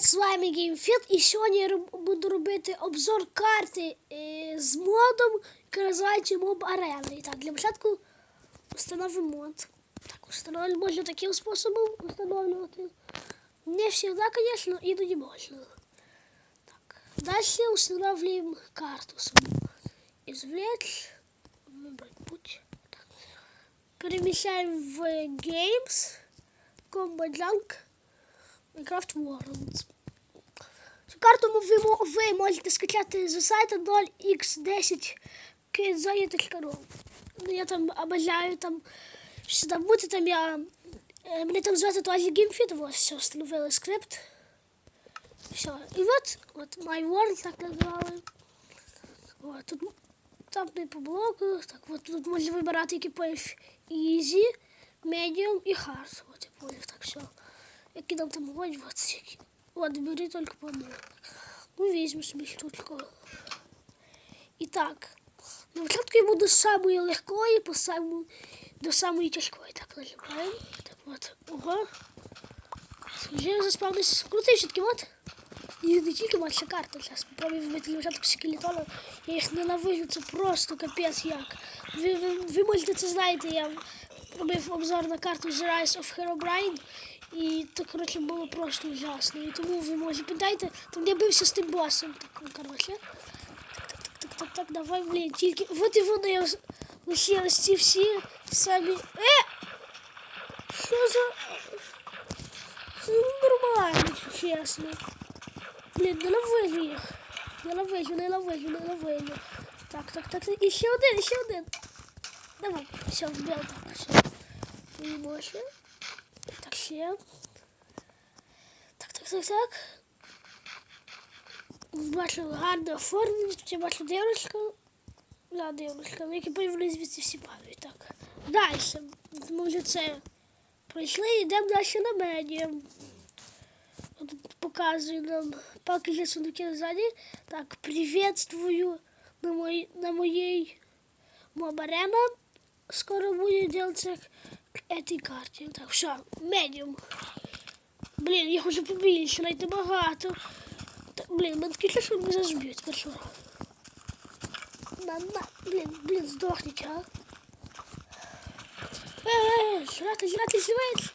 привіт! З вами GameFit і сьогодні я буду робити обзор карти е, з модом, який називається Mob Arena. І так, для початку встановимо мод. Так, встановлювати можна таким способом встановлювати. Не завжди, звісно, іноді можна. Так. Далі встановлюємо карту саму. Извлечь, вибрати путь. Переміщаємо в Games, Combat Junk. Minecraft World. Цю карту ви, ви можете скачати з сайту 0x10 kidzoe.ru. Ну, Я там обожаю там що там бути, там я. е, Мене там звати Туазі Гімфіт, ось все, встановили скрипт. Все. І от, от My World так назвали. От, тут там не по блоку. Так, от тут можна вибирати поїв Easy, Medium і Hard. От я поняв, так все. Які нам там вогонь, от які. От, бери тільки по одному. Ну, візьму собі штучку. І так. На початку я буду з самої легкої по саму, до самої тяжкої. Так, нажимаємо. Так, от. Ого. Вже заспавнився. Крутий все-таки, от. І не тільки ваша карта. Зараз спробую вбити на початку скелетона. Я їх ненавижу, це просто капець як. Ви, ви, ви можете це знаєте, я робив обзор на карту The Rise of Herobrine. І то, коротше, було просто ужасно. І тому ви може питайте, там я бився з тим босом. Так, коротше. Так, так, так, так, так, давай, блін, тільки. От і вони лишились ці всі самі. Е! Що за. Нормально, чесно. Блін, не ловили їх. Не ловили, не ловили, не ловили. Так, так, так, і ще один, і ще один. Давай, все, вбив так, все. І більше. Так. Так, так, так, так. Бачу гарне оформлення, тут я бачу дивочку. Да, на які появилися звідси всі падають. Так. Далі. Ми вже це пройшли, йдемо далі на медіум. Тут показує нам палки для сундуки сзади. Так, приветствую на, мой, на моей мобарена. Скоро будет делаться к этой карте. Так, все, медіум. Блін, їх уже побільше, навіть небагато. Так, блін, мене таке, що мене зажбють першого. На, на, блін, блін, здохніть, а. Ей, жрати, жрати, жрати.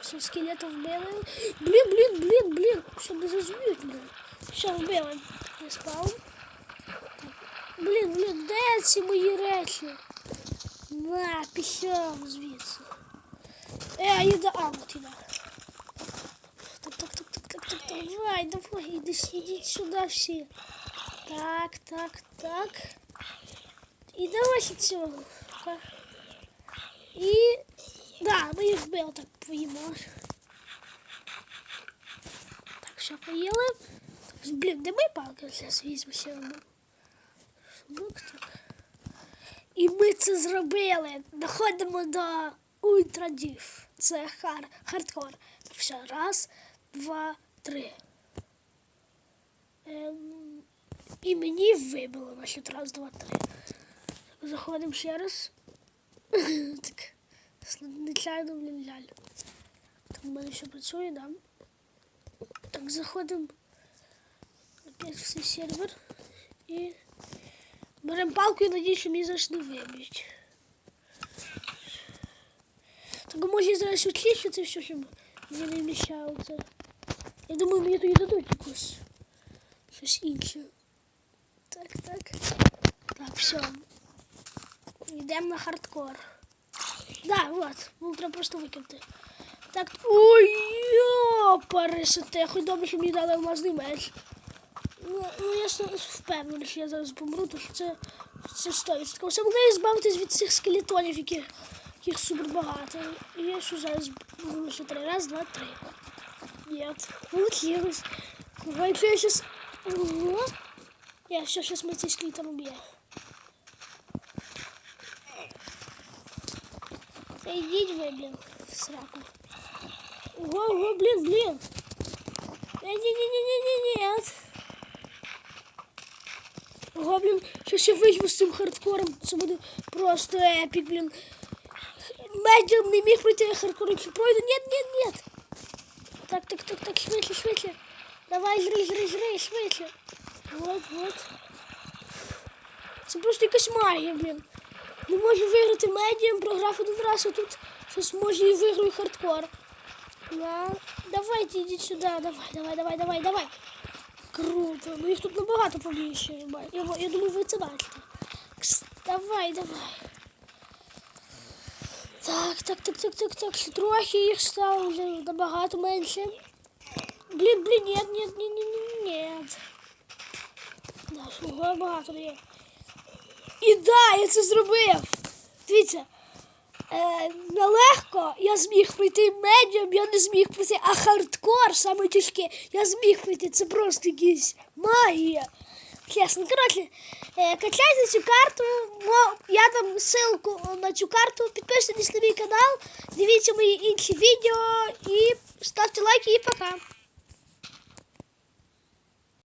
Все, скелета вбили. Блін, блін, блін, блін. Що не зажмуть мене. Все, вбили. Я спав. Так. Блін, блін, де ці мої речі? На, пішов звідси. Е, їда, а, от іда. Так, так, так, так, так, так, давай, давай, іди, ідіть сюди всі. Так, так, так. І давай ще цього. Так. І Да, ми їх вбили, так поїмо. Так, що поїли? Де мої палки? Зараз візьму ще одну. Сундук, так. І ми це зробили. Доходимо до ультрадів. Це хар, хардкор. Все, раз, два, три. Ем, і мені вибило значить, раз, два, три. Заходимо ще раз. так. Нечайно, блін, жаль. Так, у мене ще працює, да? Так, заходимо в сервер і беремо палку і надіюсь, що мені зараз не виб'ють. Так, може зараз очищу це все, щоб мені не вміщало це. Я думаю, мені тоді дадуть якусь щось інше. Так, так. Так, все. Йдемо на хардкор. Да, вот. Ну, треба просто викинути. Так. Ой, пересете. Хоч добре, що мені дали алмазний меч. Ну, ну я с- впевнений, що я зараз помру, тому що це, це стоїть. Все могли збавитись від цих скелетонів, яких, супер багато. І я що зараз буду ще три. Раз, два, три. Нет, получилось. Давайте я сейчас... Ого. Я все, сейчас мы цей скелетон убьем. Та йдіть ви, блін, сраку. Ого, ого, блін, блін. Ні-ні-ні-ні-ні-ні. Ого, блін, що ще вийду з цим хардкором. Це буде просто епік, блін. медіум не міг пройти хардкор, якщо пройду. Ні, ні, ні. Так, так, так, так, швидше, швидше. Давай, жри, жри, жри, швидше. Вот, вот. Це просто якась магія, блін. Не можу виграти медіум, програв один раз, а тут щось може і виграю хардкор. Да. Давайте, ідіть сюди, давай, давай, давай, давай, давай. Круто. Ну їх тут набагато побільше. я. Я, думаю, ви це бачите. Давай, давай. Так, так, так, так, так, так. Трохи їх стало вже набагато менше. Блін, блін, ні, ні, ні, ні, ні, ні. Да, багато є. І да, я це зробив. Дивіться. Е, нелегко я зміг пройти медіум, я не зміг пройти, а хардкор саме тяжке, я зміг пройти. Це просто якась магія. Чесно, коротше, е, качайте цю карту. Мо- Я дам ссылку на цю карту. Підписуйтесь на мій канал, дивіться мої інші відео і ставте лайки і пока.